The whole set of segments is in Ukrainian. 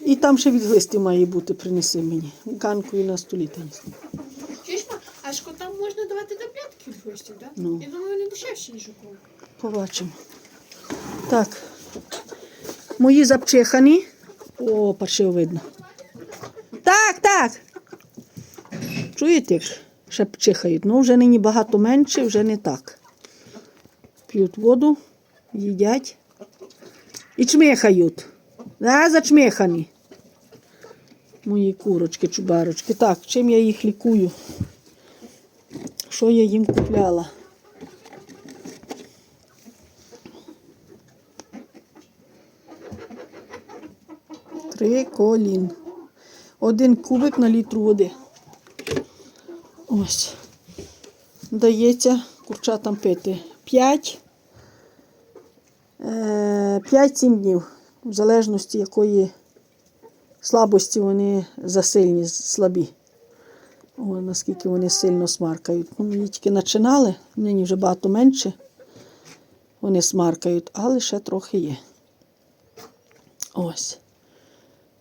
І там ще від глистів має бути, принеси мені. Ганкою на столі теніс. А ж там можна давати таблетки від гостів, так? Ну. Я думаю, вони дешевші, ніж у кого. Побачимо. Так. Мої запчихані. О, паршиво видно. Так, так. Чуєте, як ще чихають? Ну, вже нині багато менше, вже не так. П'ють воду, їдять і чмихають. Да, зачмихані. Мої курочки, чубарочки. Так, чим я їх лікую? Що я їм купляла? Триколін. Один кубик на літру води. Ось. Дається курчатам пити 5. 5-7 днів. В залежності якої слабості вони засильні, слабі. О, наскільки вони сильно смаркають. Ну, мені тільки починали, мені вже багато менше. Вони смаркають, але ще трохи є. Ось.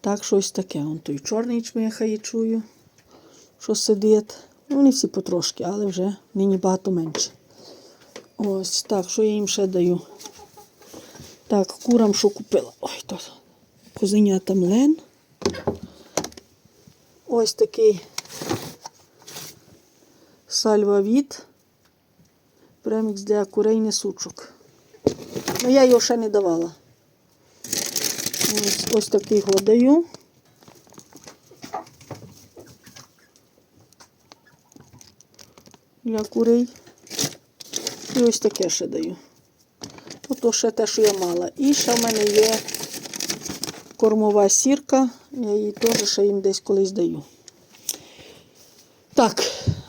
Так, щось таке. Он той чорний чмихає, чую, що сидить. Ну, Вони всі потрошки, але вже нині багато менше. Ось так, що я їм ще даю? Так, курам що купила. Ой, то козенята млен. Ось такий сальвавіт. Премікс для курей несучок. Ну, я його ще не давала. Ось, ось такий його даю. Для курей. І ось таке ще даю. Ото ще те, що я мала. І ще в мене є кормова сірка. Я її теж ще їм десь колись даю. Так,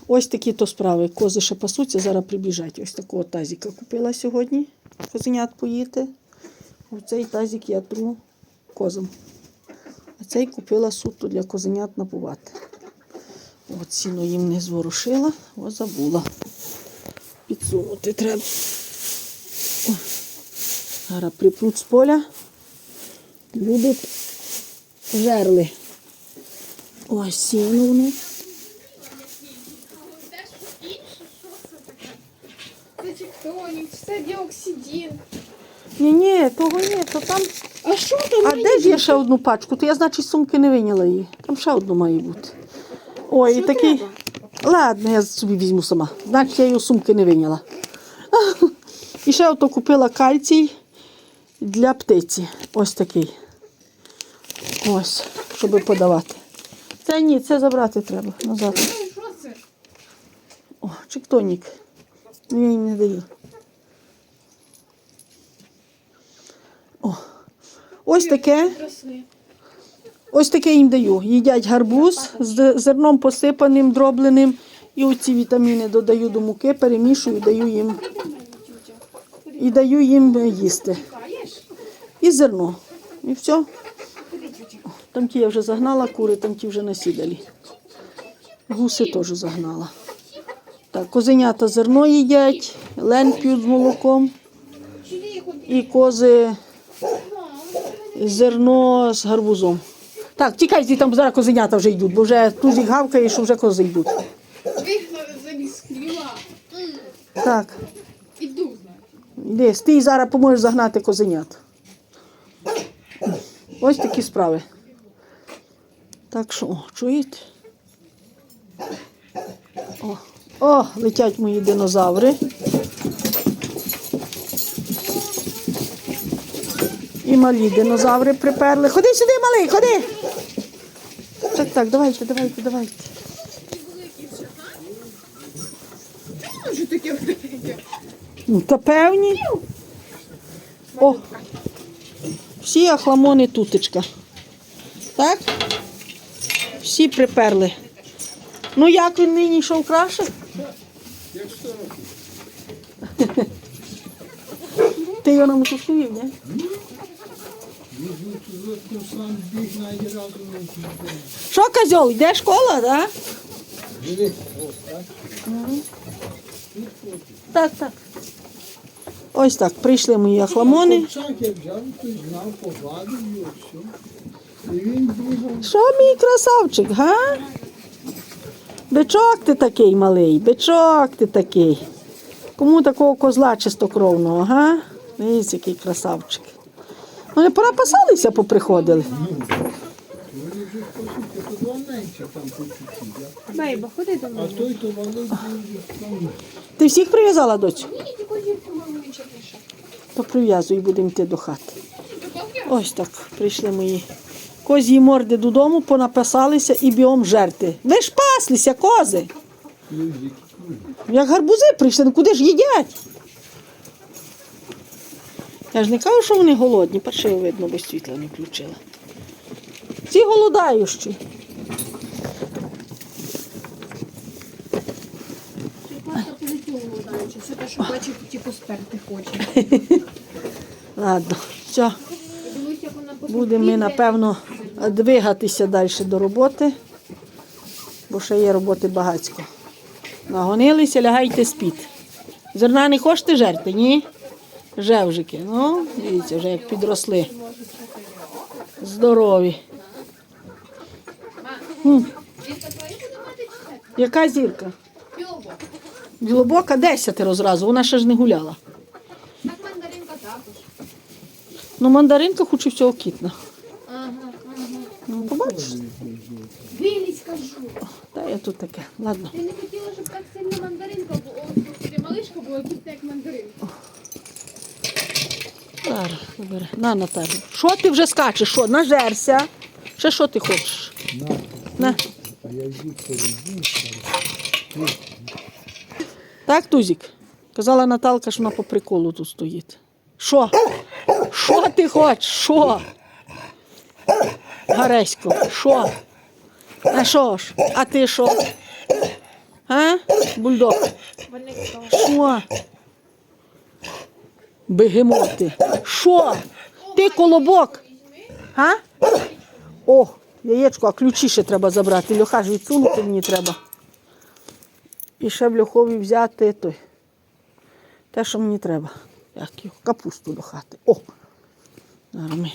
ось такі то справи. Кози ще пасуться, зараз прибіжать. Ось такого тазіка купила сьогодні. Козенят поїти. Оцей тазик я тру козам. А цей купила суто для козенят напувати. От сіно їм не зворушила, о, забула. Підсунути треба. О, Зараз припруть з поля. Будуть жерли. Ось сіно воно. Це діоксидін. Ні, ні, того ні, то там. А що там? А де ж є ще одну пачку? То я, значить, сумки не виняла її. Там ще одну має бути. Ой, і такий. Ладно, я собі візьму сама. Значить, я її сумки не виняла. І ще ото купила кальцій для птиці. Ось такий. Ось, щоб подавати. Це ні, це забрати треба назад. О, чиктонік. Ну, я їм не даю. О. Ось таке. Ось таке їм даю. Їдять гарбуз з зерном посипаним, дробленим. І оці вітаміни додаю до муки, перемішую, даю їм і даю їм їсти. Зерно. І все. Там ті я вже загнала кури, там ті вже насідалі. Гуси теж загнала. Так, козенята зерно їдять, лен п'ють з молоком. І кози зерно з гарбузом. Так, тікайте, там зараз козенята вже йдуть, бо вже тузик гавкає, що вже кози йдуть. Так, Іду, значить. зараз поможеш загнати козенят. Ось такі справи. Так що, о, чуєте? О, о, летять мої динозаври. І малі динозаври приперли. Ходи сюди, малий, ходи. Так, так, давайте, давайте, давайте. Ну, та певні. О, всі ахламони тутечка. Так? Всі приперли. Ну як він нині йшов краще? Ти його нам купив, ні? Що, козьол, йде школа, так? Так, так. Ось так, прийшли мої бігав. Що мій красавчик, га? Бичок ти такий малий, бичок ти такий. Кому такого козла чистокровного, га? Дивіться, який красавчик. Вони порапасалися, поприходили. Менше там по чуть-чуть. Бейба, ходи до А мене. той то там. Ти всіх прив'язала доцю? Ні, тільки дівку маму він чорніше. То прив'язуй будемо йти до хати. Ось так прийшли мої козі морди додому, понаписалися і біом жерти. Ви ж паслися, кози! Як гарбузи прийшли, ну куди ж їдять? Я ж не кажу, що вони голодні, паршиво видно, бо світла не включила. Ці голодаючі. Голодаючи. Все те, що бачив, типу сперти хоче. Ладно, все. Будемо ми, напевно, двигатися далі до роботи, бо ще є роботи багацько. Нагонилися, лягайте спіть. Зерна не хочете жерти, ні? Жевжики. Ну, дивіться, вже як підросли. Здорові. М, Дівка твої буде мати чи це? Яка зірка? Білобок. Білобока десятеро зразу, вона ще ж не гуляла. Так мандаринка також. Ну, мандаринка хоч і всього кітна. Ага, ага. Ну, побачиш? Вилізь, кажу. Та я тут таке. Ладно. Ти не хотіла, щоб так сильно мандаринка була. Ось малишка була кітна, як мандаринка. Зараз, забери. На, Наталю. Що ти вже скачеш? Що? Нажерся. Ще що ти хочеш? на, На. а я йду перейду. Так, Тузік? Казала Наталка, що вона по приколу тут стоїть. Що? Що ти хочеш? Що? Гаресько, що? А що ж? А ти що? А? Бульдог. Що? Бегемоти. Що? Ти колобок? А? О, яєчко, а ключі ще треба забрати. Льоха ж відсунути мені треба. І ще в льохові взяти той. Те, що мені треба. Як його? Капусту до хати. О! Зараз ми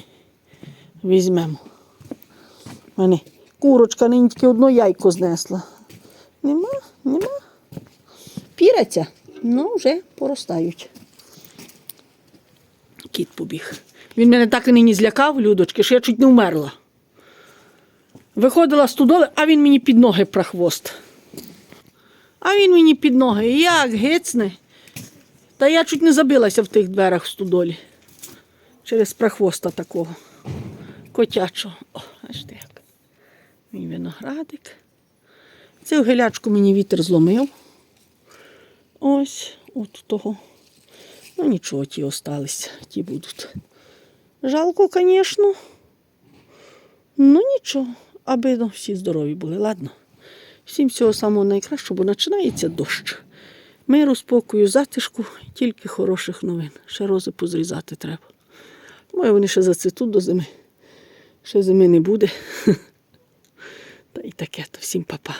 візьмемо. У мене курочка нині тільки одно яйко знесла. Нема, нема. Піряться, ну вже поростають. Кіт побіг. Він мене так і нині злякав, Людочки, що я чуть не вмерла. Виходила з тудоли, а він мені під ноги прохвост. А він мені під ноги. Як гицне. Та я чуть не забилася в тих дверах в студолі. Через прохвоста такого. Котячого. О, бачите як. Мій виноградик. Цю гелячку мені вітер зломив. Ось, от того. Ну нічого, ті остались, ті будуть. Жалко, звісно. Ну нічого, аби ну, всі здорові були, ладно. Всім всього самого найкращого, бо починається дощ. Миру, спокою, затишку, тільки хороших новин. Ще рози позрізати треба. Думаю, вони ще зацвітуть до зими. Ще зими не буде. Та й таке, то всім па-па.